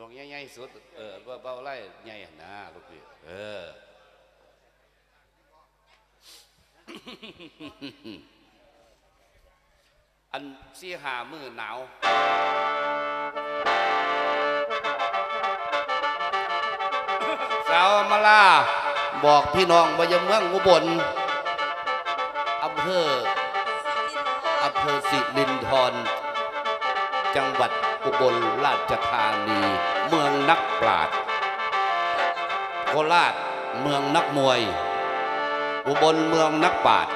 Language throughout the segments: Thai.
ลงใหญ่ๆสุด เออเบาๆไล่ใหญ่นะลูกพี่เอออันสี่หามือหนาวสาวมาลาบอกพี่น้องว่าจะเมืองอุบลอำเภออำเภอสิรินธรจังหวัด อุบลราชธานี เมืองนักปราชญ์โคราชเมืองนักมวย อุบลเมืองนักปราชญ์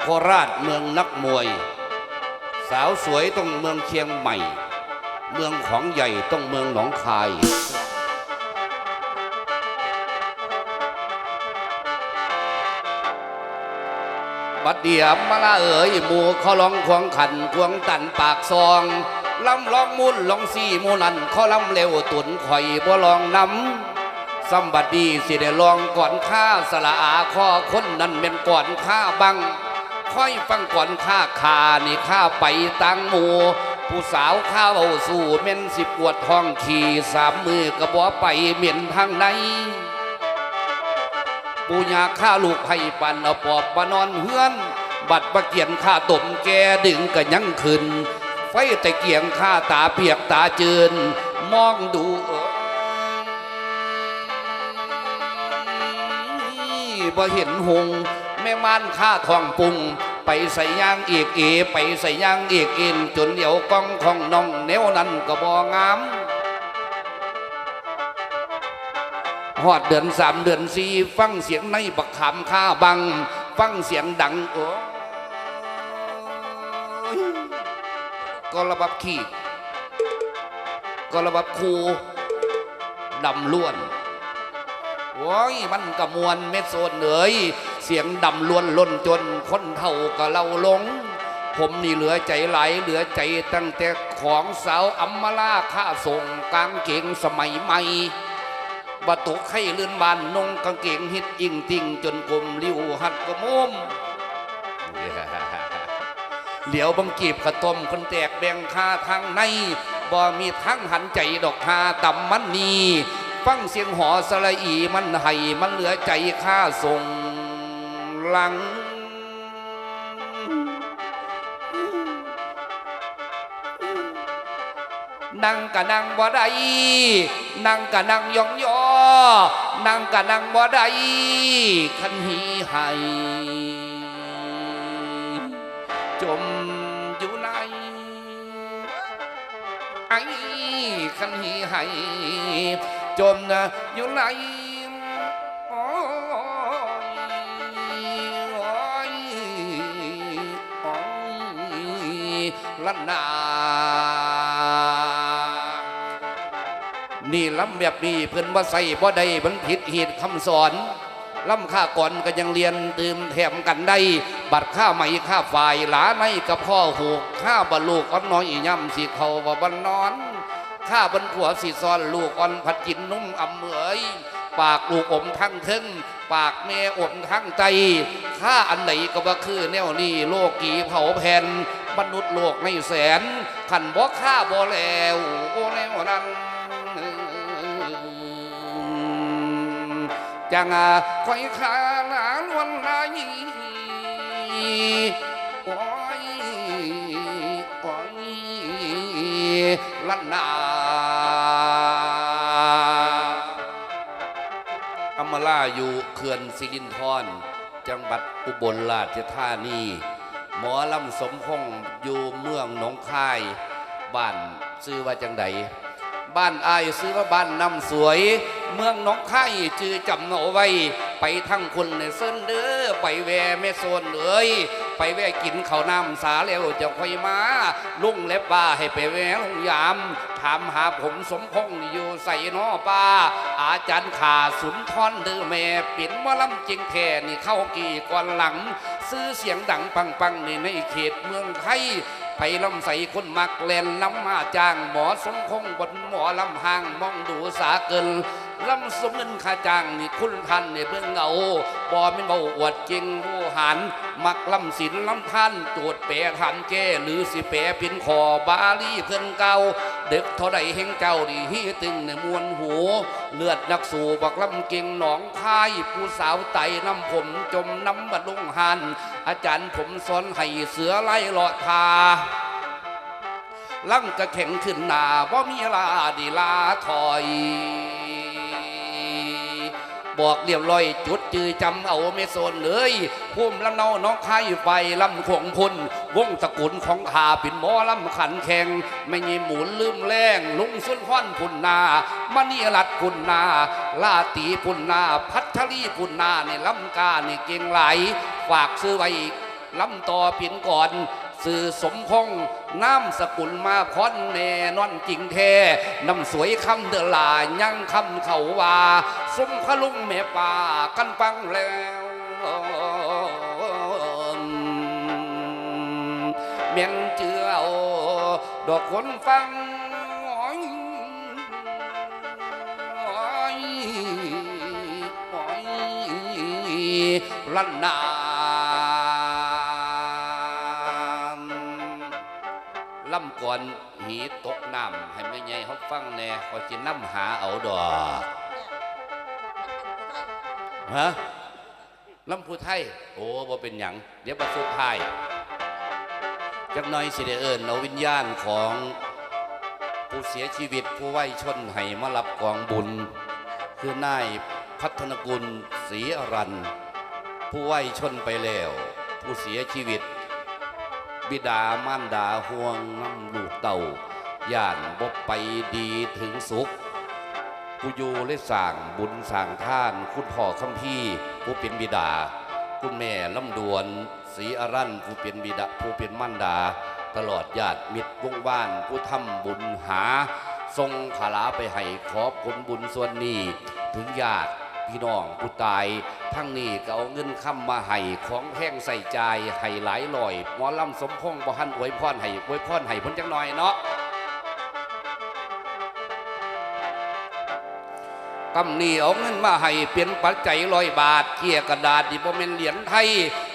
โคราชเมืองนักมวย สาวสวยต้องเมืองเชียงใหม่ เมืองของใหญ่ต้องเมืองหนองคายบัดเดียมมาละเอ๋ยหมู่เขาลองควงขันควงตันปากซอง ลำลองมุนลองสี่มูนันเขาลำเร็วตุนข่อยบ่ลองนำสัมบัดดีสิได้ลองก่อนข้าสละอาข้อคนนั้นเป็นก่อนข้าบังค่อยฟังก่อนข้าขานี่ข้าไปตังหมูผู้สาวข้าเอาสู่เม่นสิบปวดท้องขี่สามมือกระบอกไปเหม็นทางในปูยาข้าลูกให้ปันเอาปอบมานอนเฮือน บัดประเกียนข้าตมแกดึงก็ยังขึ้น ไฟแต่เกียงข้าตาเปียกตาจินมองดูบ่เห็นหงแม่ม่านข้าทองปุง ไปใส่ย่างเอกเอ ไปใส่ย่างเอกอ็นจนเดี๋ยวกล้องของน้องแนวนั้นก็บ่งามหอดเดือนสามเดือนสี่ฟังเสียงในบักขามข้าบัง ฟังเสียงดังโอ้ ก็ระบับขีดก็ระบับคูดำล้วนโอ้ยมันกระมวลเม็ดโซนเหนื่อยเสียงดำล้วนล้นจนคนเท่าก็เราลง ผมนี่เหลือใจไหลเหลือใจตั้งแต่ของสาวอัมมาลาข้าส่งกางเกงสมัยใหม่บาตุกให้ลื่นบานนงกางเกงฮิตอิงติงจนกลมลิ้วหัดกระมุม เหลียวบังกีบขะต้มคนแตกแบ่งคาทางในบ่มีทั้งหันใจดอกคาต่ำมันนีฟังเสียงหอสละอีมันให้มันเหลือใจข้าส่งหลังนั่งกะนั่งบ่ได้นั่งกะนั่งยองยอนั่งกะนั่งบ่ได้ขันหีให้ ไอ้ขันหีให้จมอยู่ในโอ้ยโอ้ยโอ้ยละนานี่ล้ำแบบนี้เพิ่นว่าใส่บ่ได้มันผิดเหตุคำสอน ล้ำค่าก่อนก็ยังเรียนตืมแถมกันได้ บัตรค่าใหม่ค่าฝ่ายหลาในกับพ่อหูกค่าบรรลูกอ่อนน้อยอีย่ำสิเขาว่าบันนอนข้าบรรขัวสิซ้อนลูกอ่อนผัดกินนุ่มอำเหมยปากลูกอมทั้งเทึงปากแม่อมทั้งใจข้าอันไหนก็ว่าคือแนวนี้โลกกีเผาแผ่นมนุษย์โลกในแสนขันบ่ข้าบ่แล้วโอ้แล้วนั้น จังคอยขาหลานวันไหนโอ้ยโอ้ยลันนาอมาลาอยู่เขื่อนสิรินธรจังหวัดอุบลราชธานี หมอลำสมพงษ์อยู่เมืองหนองคาย บ้านซื้อว่าจังใดบ้านอายซื้อว่าบ้านน้ำสวย เมืองน้องไข่จือจำเอาไว้ ไปทั้งคนในเส้นเด้อไปแวแม่โซนเลยไปแวกินข้าวน้ำสาแล้วจะค่อยมา ลุงเล็บป้าให้ไปแวลุงยามถามหาผมสมพงษ์อยู่ใส่นอป้า อาจารย์ขาสุนทรเด้อแม่ปิ่นว่าลำจริงแท่นี่เข้ากี่ก่อนหลัง ซื้อเสียงดังปังๆนี่ในเขตเมืองไทยไปลำใส่คนมักเล่นลำมาจ้างหมอสมคงบนหมอลำห่างมองดูสาเกิน ลำสมเงินค่าจ้างนี่คุณท่านเนี่ยเบื้องเงาบ่ไม่นเบาอวดจริงผู้หัน มักลำศิลลำท่านโจดแปรทันแก้หรือสิแปรเป็นขอบาลีเพิ่นเก่าเด็กเท่าใดเฮงเจ้าดีฮีตึงในมวลหู เลือดนักสู่บักลำเก่งหนองคายผู้สาวไตน้ำผมจมน้ำบัดลงหัน อาจารย์ผมสอนให้เสือไล่หลอดทาลังกระแข็งขึ้นหน้าบ่มีลาดีลาถอย บอกเรียบร้อยจุดจือจำเอาไม่โซนเลยพุ่มลำเนาน้องไข่ไฟลำขวงพุนวงตะกุลของขาปิ่นหมอลำขันแข่งไม่ยีหมุนลืมแรงลุงสุนควันพุนนามณีรัดพุนนาลาตีพุนนา พัทลีพุนนาในลำกาในเก่งไหล ฝากซื้อไว้ลำต่อเพียนก่อน สื่อสมพงษ์น้ำสกุลมาคอนแน่นอนจริงแท้น้ำสวยคำเดลายังคำเขาว่าสมขลุงแม่ป่ากันปังแล้วเมียนเจือดอกคนฟังโอ้ยโอ้ยโอ้ยลั่นนา ลำก่อนหีตกน้ำให้ไม่ใหญ่เขาฟังแน่เขาจะน้ำหาเอาดอกฮะลำพูไทย โอ้บ่เป็นหยัง เดี๋ยวประสุดท้ายจักน่อยสิได้เอิญเอาวิญญาณของผู้เสียชีวิตผู้ไหวชนให้มารับกองบุญ คือนายพัฒนกุลศรีอรันผู้ไหวชนไปแล้ว ผู้เสียชีวิต บิดามารดาห่วงน้ำลูกเต่าย่านบบไปดีถึงสุขผู้อยู่และสร้างบุญสร้างท่าน คุณพ่อคำพี่ผู้เป็นบิดา คุณแม่ลำดวนศรีอรันผู้เป็นบิดาผู้เป็นมั่นดา ตลอดญาติมิตรวงบ้านผู้ทำบุญหา ทรงขลาไปให้ขอบผลบุญส่วนนี้ ถึงญาติพี่น้องผู้ตาย ทั้งนี้ก็เอาเงินค้ำมาให้ของแห้งใส่ใจายให้หลายลอยหมอลำสมพงษ์บ่หันอวยพรให้อวยพรให้เพ้นจังหน่อยเนาะกำนี้เอาเงินมาให้เป็นปัจจัยลอยบาทเกี่ยกระดาษดีบ่แม่นเหรียญไทย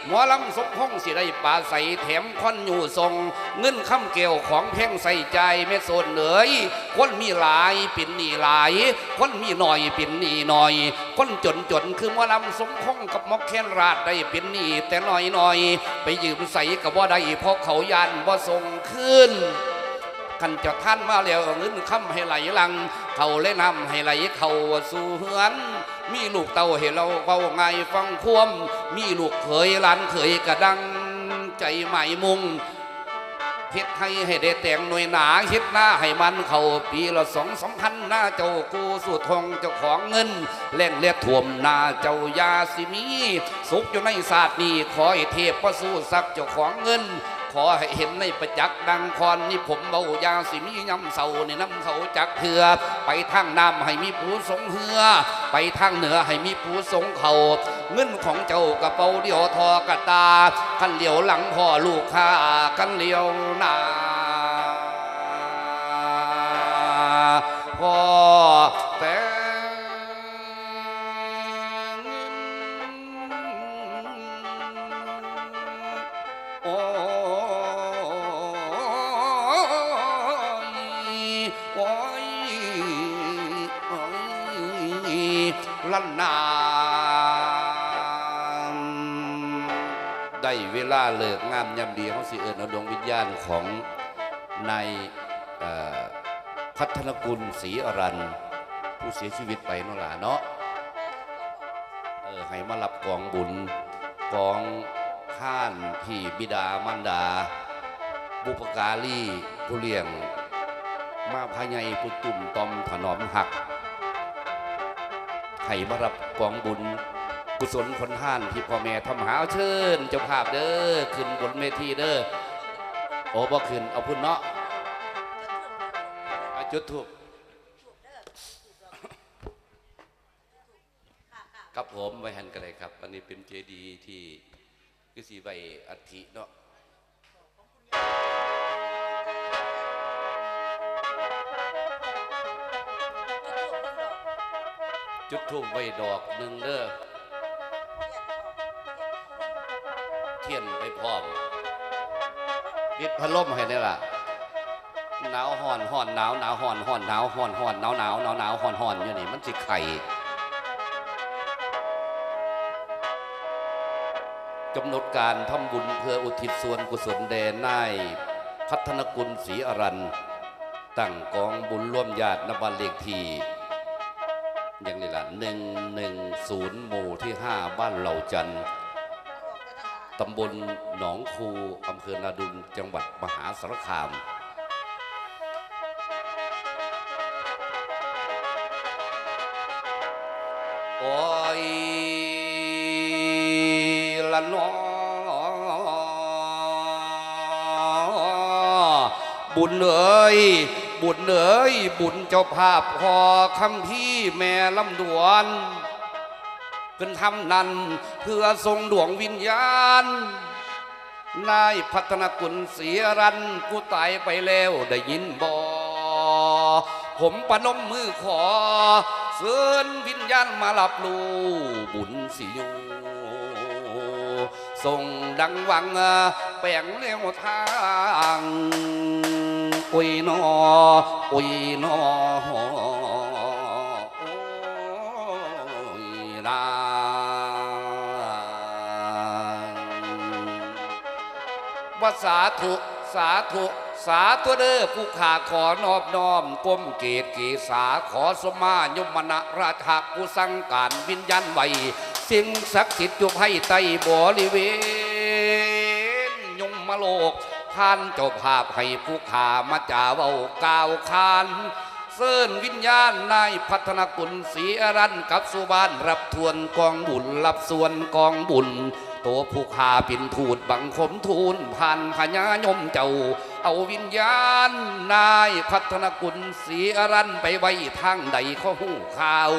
หมอลำสมพงษ์สิได้ปลาใสแถมคอนอยู่ทรง เงินคำเกี่ยวของแพ่งใส่ใจแม่โซนเหนยคนมีหลายเป็นหนีหลาย คนมีหน่อยเป็นหนีหน่อย คนจนจนคือหมอลำสมพงกับมอกแคนราดได้เป็นหนีแต่หน้อยหน่อย ไปยืมใส่กับว่าได้เพราะเขายานบ่ส่งคืนขันจะท่านมาแล้วเงินคำให้ไหลลัง เขาเลยนำให้ไหลเขาสู่เฮือน มีลูกเต่าให้เราเฝ้าไงฟังควม มีลูกเขยหลานเขยกระดังใจใหม่มุงเฮ็ดให้ให้ได้แต่งหน่วยหนาเฮ็ดหน้าให้มันเขาปีละสองสองพันหน้าเจ้ากูสู่ทองเจ้าของเงินแล่งเลียดท่วมหน้าเจ้ายาสิมี สุขอยู่ในศาสตร์นี้ขอให้เทพประสู้สักเจ้าของเงิน ขอให้เห็นในประจักษ์ดังคอนนี่ผมเบายาสิมีย้ำเสาในน้ำเขาจักเถือไปทางน้ำให้มีผู้สงเหือ ไปทางเหนือให้มีผู้สงเขาเงินของเจ้ากระเป๋าเดียวทอกระตากันเหลียวหลังพ่อลูกค้ากันเหลียวหน้าพ่อ ลาเลิกงามยามดีเขาสิเอิญเอาดวงวิญญาณของนายพัฒนกุลศรีอรันผู้เสียชีวิตไปนั่นล่ะเนาะเออให้มารับกองบุญกองข้านที่บิดามารดา บุปการีผู้เลี้ยง มาพายัยผู้ตุ่มตอมถนอมหักให้มารับกองบุญ กุศลคนท่านที่พ่อแม่ทำหาเอาเชิญเจ้าภาพเด้อขึ้นบนเวทีเด้อโอ้บ่ขึ้นเอาพุ่นเนาะอาจุดทูบครับผมไว้หันกันเลยครับ อันนี้เป็นเจดีย์ที่คือสีใบอัฐิเนาะจุดทูบไว้ดอกหนึ่งเด้อ เทียนไปพร้อมปิดพัดลมให้นี่ล่ะหนาวห่อนห่อนหนาวหนาวห่อนห่อนหนาวห่อนห่อนหนาวหนาวหนาวหนาวห่อนห่อนอยู่นี่มันสิไข่กำหนดการทำบุญเพื่ออุทิศส่วนกุศลแด่นายพัฒนกุลศรีอรันตั้งกองบุญร่วมญาตินบันเลขทีอย่างนี้ล่ะหนึ่งหนึ่งศูนย์หมู่ที่ห้าบ้านเหล่าจันทร์ ตำบลหนองคูอำเภอนาดุลจังหวัดมหาสารคาม โอ้ยละนอบุญเอ้ยบุญเอ้ยบุญเจ้าภาพพอคำพี่แม่ลำดวน ขึ้นทำนั้น เพื่อทรงดวงวิญญาณ นายพัฒนกุลเสียรันกูตายไปแล้วได้ยินบอผมประนมมือขอเชิญวิญญาณมาหลับลูบุญสิอยูส่งดังวังแปลงเลี้ยวทางอุยนออุยนอ สาธุสาธุสาธุเด้อผู้ขาขอนอบน้อมก้มเกตเกษาขอสมายมนะราชาผู้สังการวิญญาณไวสิ่งศักดิ์สิทธิ์อยู่ให้ใต้บริเวณยมมโลกท่านจ้าภาพให้ผู้ขามาจ่าเว้ากาวคานเสิญวิญญาณนายพัฒนกุลศรีอรันกับสุบานรับทวนกองบุญรับส่วนกองบุญ ตัวผู้ขาปินทูดบังคมทูลผ่านพญายมเจ้า เอาวิญญาณนายพัฒนกุลศรีอรันไปไว้ทางใดข้อหูข่าว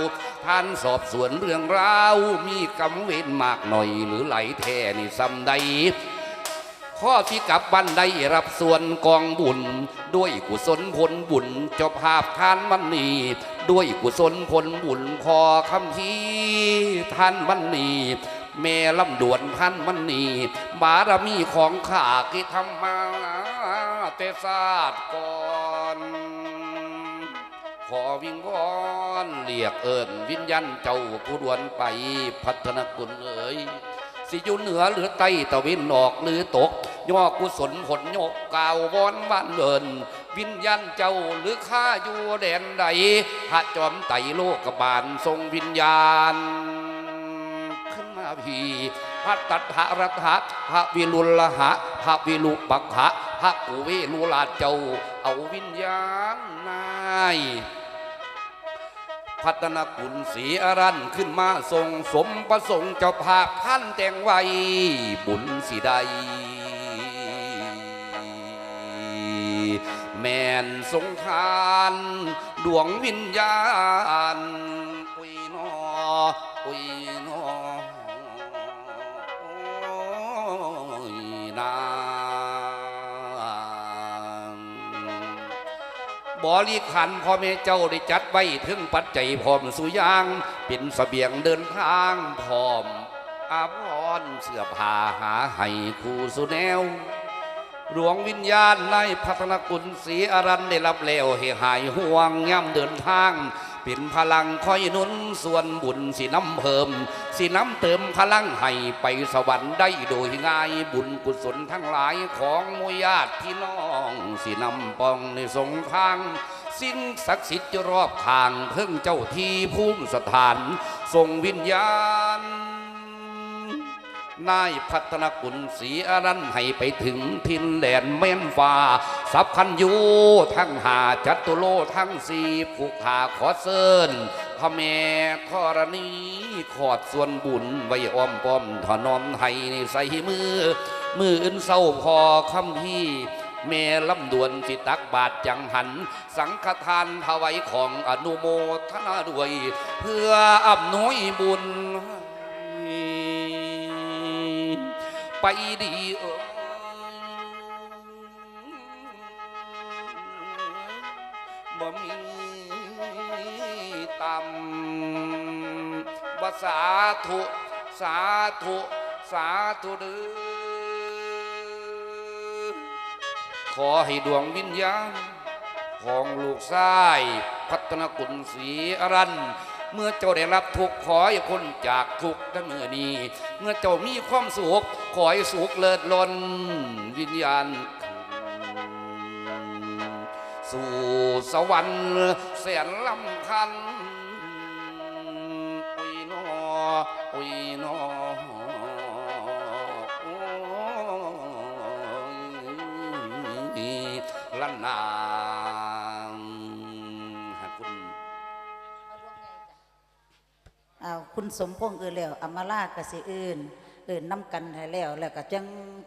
ท่านสอบสวนเรื่องราว มีกำเวนมากหน่อยหรือไหลแท่นี่ซ้ำใดข้อที่กลับบ้านได้รับส่วนกองบุญ ด้วยกุศลผลบุญเจ้าภาพท่านวันนีด้วยกุศลผลบุญพอคำที่ท่านวันนี แม่ลำดวนท่านวันนีบารมีของข้าที่ทำมาแต่ศาสตร์ก่อนขอวิงวอนเรียกเอิญวิญญาณเจ้าผู้ดวนไปพัฒนกุลเอ๋ยสิอยู่เหนือหรือใต้ตะวินออกหรือตกย่อกุศลผลโยกกาววอนบ้านเลินวิญญาณเจ้าหรือข้าอยู่แดนใดพระจอมไตโลกบาลทรงวิญญาณ พีพระตัทธรัตหะพระวิรุลหะพระวิรุปักหะพระกุเวลุลาชเจ้า เอาวิญญาณนายพัฒนกุลศรีอรันขึ้นมาทรงสมประสงค์เจ้าภาพท่านแต่งไว้บุญสิใด แม่นสงทานดวงวิญญาณ ริขันพ่อแม่เจ้าได้จัดไว้ถึงปัจจัยพร้อมสุยางเป็นเสบียงเดินทางพร้อมอาภรณ์เสื้อผ้าหาให้คู่สุแนว หลวงวิญญาณในพัฒนกุลศรีอรันได้รับแล้วให้หายห่วงย่ำเดินทาง เป็นพลังคอยนุนส่วนบุญสิน้ำเพิ่ม สิน้ำเติมพลังให้ไปสวรรค์ได้โดยง่ายบุญกุศลทั้งหลายของมุญาติพี่น้อง สินำปองในสงทาง สิ้นศักดิ์สิทธิ์รอบทางเพิ่งเจ้าที่ภูมิสถานทรงวิญญาณ นายพัฒนกุลศรีอรันให้ไปถึงทินแดนเม่นฟ้าสับพันยูทั้งหาจัตุโลทั้งสีผูกขาขอเซินพระแม่ธรณีขอดส่วนบุญไว้อ้อมป้อมถนอมให้ใส่มือ มืออื่นเศร้าพอคำพี่แม่ลำดวนสิตักบาทจังหัน สังฆทานถวายของอนุโมทนาด้วย เพื่ออำนวยบุญ ไปดีเออบ่มีต่ำว่าสาธุสาธุสาธุเด้อขอให้ดวงวิญญาณของลูกชาย พัฒนกุลศรีอรันเมื่อเจ้าได้รับทุกข์ขอให้พ้นจากทุกข์ทั้งเมื่อนี้ เมื่อเจ้ามีความสุข ขอให้สุขเลิศลนวิญญาณ สู่สวรรค์แสนลำคันอุยนออุยนอโอ้ยละนางหากคุณเอาคุณสมพงษ์เอื่นแล้วอำมาลากสิอื่น เอื่นน้ำกันให้แล้ว แล้วก็จัง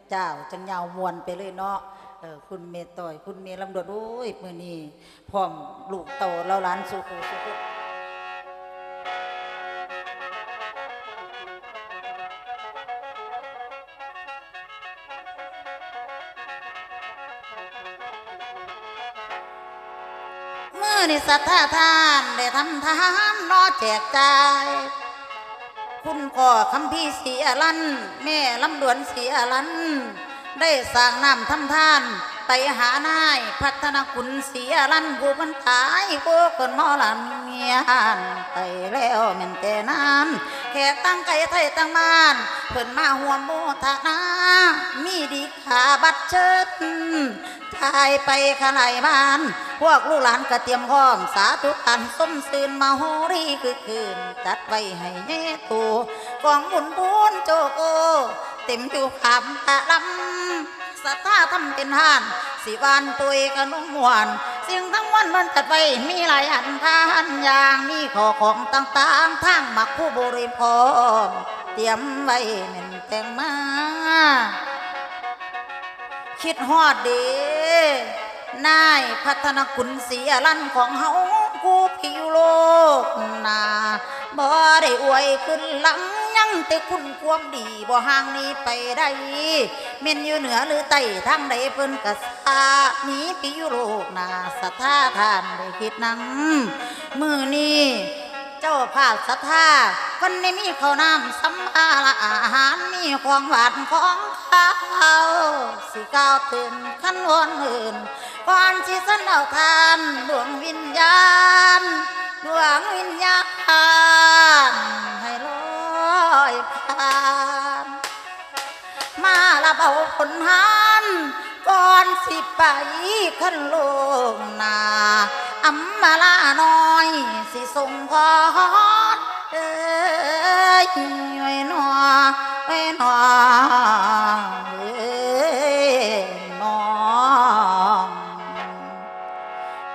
เจ้าจังยาวมวนไปเลยเนาะเออคุณเมต่อย คุณเมลำดวนโอ้ยมือนี้พร้อมลูกเต่าเราหล้านสุขสุขนี่สัทธาทานได้ทำทานรอแจกจ่าย คุณพ่อคำพี่เสียลันแม่ลำดวนเสียลันได้สร้างน้ำทำท่านไปหานายพัฒนาคุณเสียลันผู้พันตายผู้คนมอลันเมียนไปแล้วแม่นแต่นานแขกตั้งไก่ไทยตั้งบ้านเพิ่นมาหัวโมทนา มีดีขาบัตรเชิดชายไปขลายบ้าน พวกลูกหลานก็เตรียมพร้อม สาธุการส้มซืนมาโหรีคือคืน จัดไว้ให้แน่ตูกองบุญบุญโจโก เต็มอยู่คำตะลำสัทธาทำเป็นทาน สิวานตุยกระนุ่มหวานสิ่งทั้งวันมันจัดไว้มีหลายอันทานอย่างมีขอของต่างๆทั้งมักผู้บริโภคเตรียมไว้เหม็นแต่งมา คิดฮอดดี นายพัฒนกุลเสียลันของเฮากูผิวโลกนาบ่ได้อวยขึ้นหลังยังแต่คุณความดีบ่ห่างนี้ไปได้เม่นอยู่เหนือหรือใต้ทางใดเพิ่นกะสาหนีผิวโลกนาสัทธาทานได้คิดนังมือนี้ เจ้าภาพศรัทธาคนนี้มีข้าวน้ำสัมภาระอาหารมีของหวานของข้าวสิก้าวตื่นขันวนอื่นก่อนที่สันเอาทานดวงวิญญาณดวงวิญญาณให้ลอยผ่าน มาละเบาผลหาน ก่อนสิไปขึ้นโลกนาอัมมาลาน้อย สิส่งพอดเอ้ยไว้นอไว้นอเอ้ยหนอ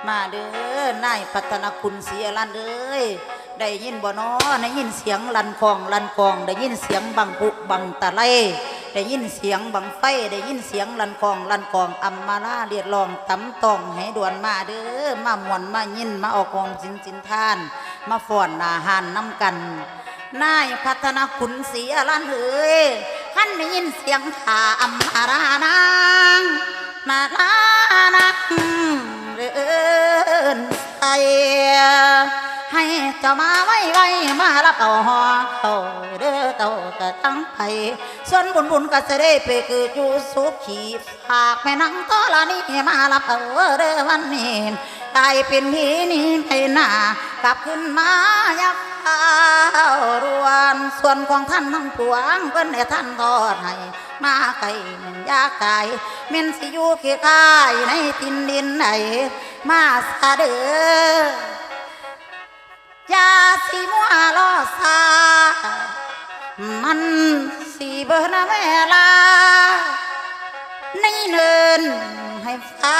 มาเด้อนายพัฒนคุณเสียลันเอ้ยได้ยินบ่นอได้ยินเสียงลันคองลันกอง ได้ยินเสียงบังปุบังตะไล ได้ยินเสียงบังไฟได้ยินเสียงลันคองลันกองอัมมาลาเรียดลองตำตองให้ด่วนมาเด้อมาหมวนมายินมาออกกองสินสินท่าน มาฟ้อนหนาหานน้ำกันนายพัฒนาคุณเสียลันเอ้ยขันได้ยินเสียงขาอัมมารานางนาลานักเดินใส่ ให้เจ้ามาไว้ไว้มารับเอาหอเขาเด้อเต่ากะตั้งไปส่วนบุญบุญก็จะได้ไปคืออยู่สุขีฝากแม่นังตอละนี่มารับเอาเด้อวันนี้กลายเป็นพีนี้ไปหน้ากลับขึ้นมายักข้าวรวนส่วนของท่านทั้งปวงเพิ่นให้ท่านทอดให้มาไก่หนึ่งยากายเม่นสิอยู่เคียกายในทินดินไหนมาสาเด้อ ยาสิมัวลอซามันสิเบอร์นาเวลาในเนินให้ฟ้า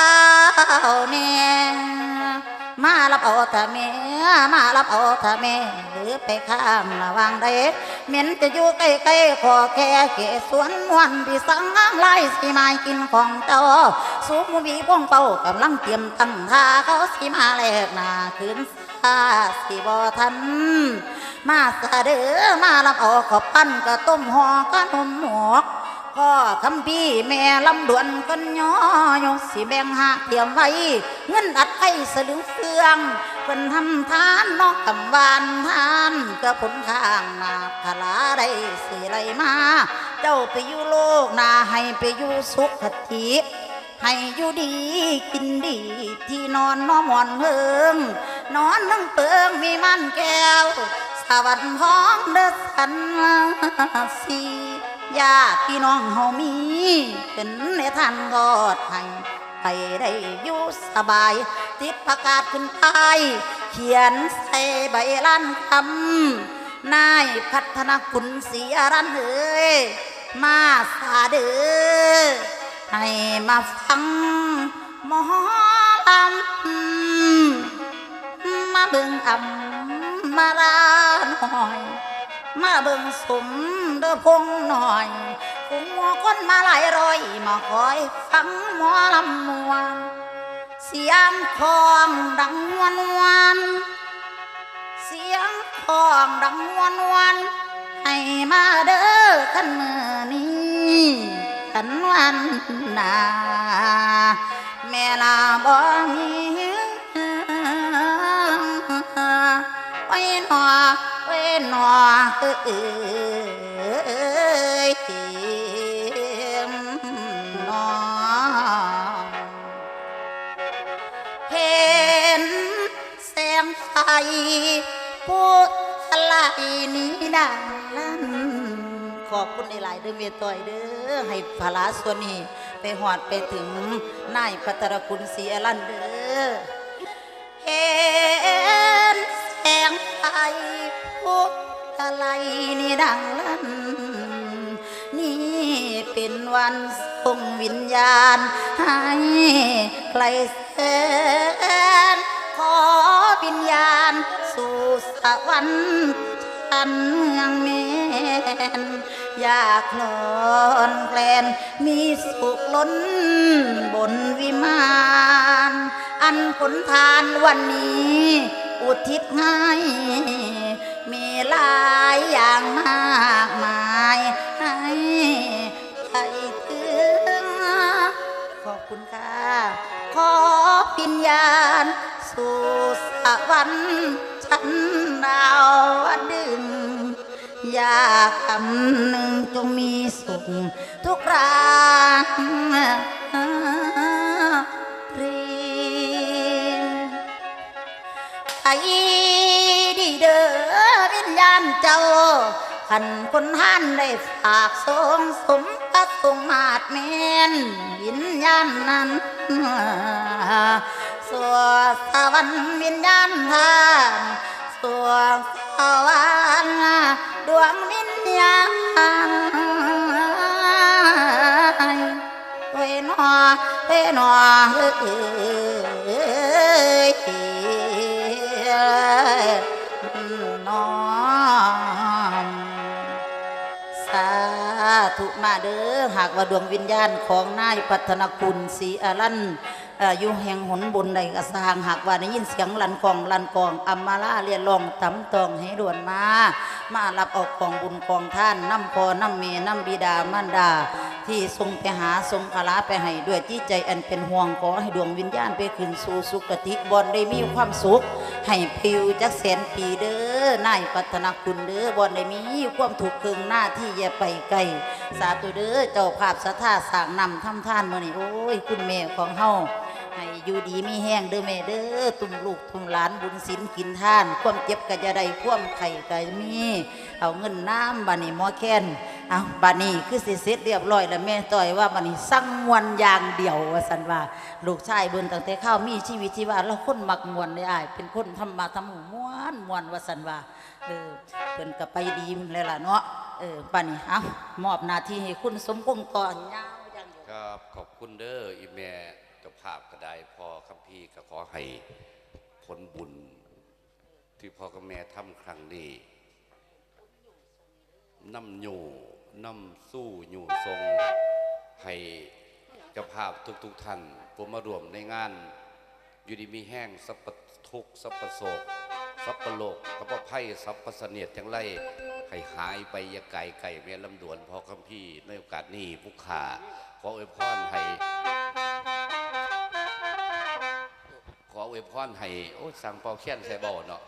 เนี่ย มารับเอาถ้าแม่มารับเอาถ้าแม่หรือไปข้ามระวังใดเหม็นจะอยู่ใกล้ๆขอแค่เกสวนนวลที่สังอ้างไล่สิมากินของเจ้าสูงมีพวงเป่ากำลังเตรียมตั้งท่าเขาสิมาแลกหน้าคืนซาสิบ่ทันมาสะเด้อมารับเอาขอบปั้นกะต้มหอก็นมหมวก พ่อคำพี่แม่ลำดวนกันย่อยสิแบงหาเตรียมไว้ เงินอัดให้สลึงเฟืองเป็นทำทานนอกกำวานทานก็ผลข้างนาพลาได้สิไรมา เจ้าไปอยู่โลกนาให้ไปอยู่สุขติให้อยู่ดีกินดี ที่นอนนอมหมอนเพิงนอนนั่งเปิงมีมันแก้ว สวรรค์ห้องเด้อสันสี ญาติพี่น้องเฮามีเป็นในท่านกอดให้ไปได้อยู่สบาย ติดประกาศขึ้นไปายเขียนใส่ใบล้านคำนายพัฒนคุณเสียรันเอ้ยมาสาเดอให้มาฟังหมอลำมาเบิ่งอำมาลาหน่อย มาเบิ่งสมเด้อพงหน่อยฝูงหมอคนมาหลายร้อยมาคอยฟังหมอลำมวนเสียงคองดังวนนวนเสียงคองดังวนนวนให้มาเด้อกันเมือนี้กันวันนาแม่ลาบ่มี นอไว้หนอเอ้ยหนอเห็นแสงไฟพุทธไลนี้ดังลั่นขอบคุณในหลายเด้อเมียต่อยเด้อให้ภาระส่วนนี้ไปหอดไปถึงนายพัทรคุณศรีอลันเด้อเห็นแสงไฟ พุทธไลนี้ดังลั่น นี่เป็นวันส่งวิญญาณ ให้ไกลแสนขอวิญญาณ สู่สวรรค์ชันเมืองเมนอยากนอนแกลนมีสุขล้นบนวิมาน อันผลทานวันนี้ อุทิศให้ มีหลายอย่างมากมายให้ไปถึงขอบคุณค่ะ ขอปิญญาณ สู่สวรรค์ชั้นดาวดึงอยากคำหนึ่งจงมีสุขทุกราง ดีเด้อวิญญาณเจ้าขันคนหันได้ฝากทรงสมกับทรงมาดเมนวิญญาณนั้นสวงสวรรค์วิญญาณทางสวงสวรรค์ดวงวิญญาณเวนอเวนอเอ้ย มาเด้อหากว่าดวงวิญญาณของนายพัฒนคุณศรีอารันเอ่ออยู่แห่งหนบนใดกระสร้างหากว่าได้ยินเสียงลันกองลันกองอัมมาลาเรียนลองตำตองให้ด่วนมา มารับออกกองบุญกองท่านน้ำพอน้ำเมน้ำบิดามารดา ที่ทรงไปหาทรงพลาไปให้ด้วยจิตใจอันเป็นห่วงขอให้ดวงวิญญาณไปขึ้นสู่สุคติบอนได้มีความสุข ให้พิวจักแสนปีเด้อนายพัฒนาคุณเด้อบอนได้มีความถูกเคืองหน้าที่อย่าไปไกลสาธุเด้อเจ้าภาพสถาสร้างนำทำท่านมื่อนี้โอ้ย คุณแม่ของเฮาให้อยู่ดีมีแห้งเด้อแม่เด้อตุ่มลูกตุ่มหลานบุญศีลกินท่าน ความเจ็บก็จะได้ความไข่ก็มีเอาเงินน้ำบานี้หมอแค้น เอาบานี้คือสิเสร็จเรียบร้อยแล้วแม่ต่อยว่าบานี้สั่งมวนอย่างเดียวว่าสันว่าลูกชายเบิ่นตั้งแต่ข้าวมีชีวิตชีวาแล้วคนมักมวนได้อายเป็นคนทำมาทำหมูมวนมวนว่าสันว่าเออเพิ่นก็ไปดีมเลยล่ะเนาะเออบานี้เอามอบหน้าที่ให้คุณสมพงษ์ต่อยาวอย่างเดียวครับขอบคุณเด้ออีแม่เจ้าภาพก็ได้พอคัมภีร์ก็ขอให้ผลบุญ ที่พ่อกับแม่ทำครั้งนี้ น้ำอยู่น้ำสู้อยู่ทรงให้เจ้าภาพทุกๆท่านผมมารวมในงาน อยู่ดีมีแห้งสัพทุกสัพโศกสัพโลกสัพไพ่สัพพเสนียดจังไรให้หายไปยาไก่ไก่เมียลำดวนพอคำพี่ในโอกาสนี้ผู้ขาขออวยพรให้ขออวยพรให้โอ้สั่งเป่าเขียนใส่เบาเนาะ